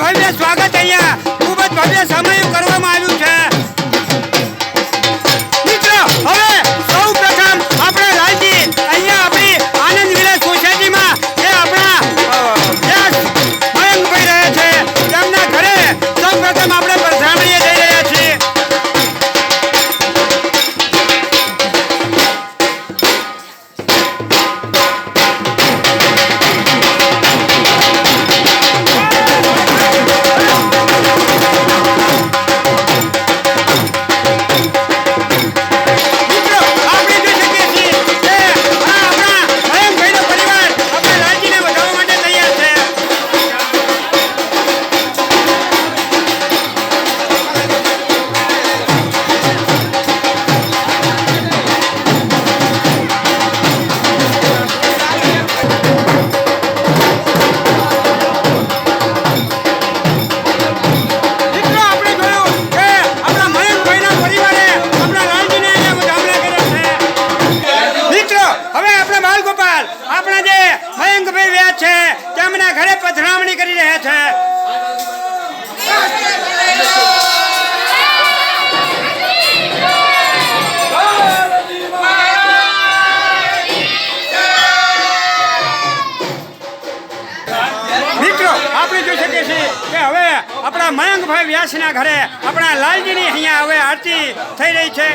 भव्य स्वागत है यहाँ। खूब भव्य समय करो। કહી શકીએ છીએ કે હવે આપણા મયંકભાઈ વ્યાસના ઘરે આપણા લાલજીની અહીંયા હવે આરતી થઈ રહી છે.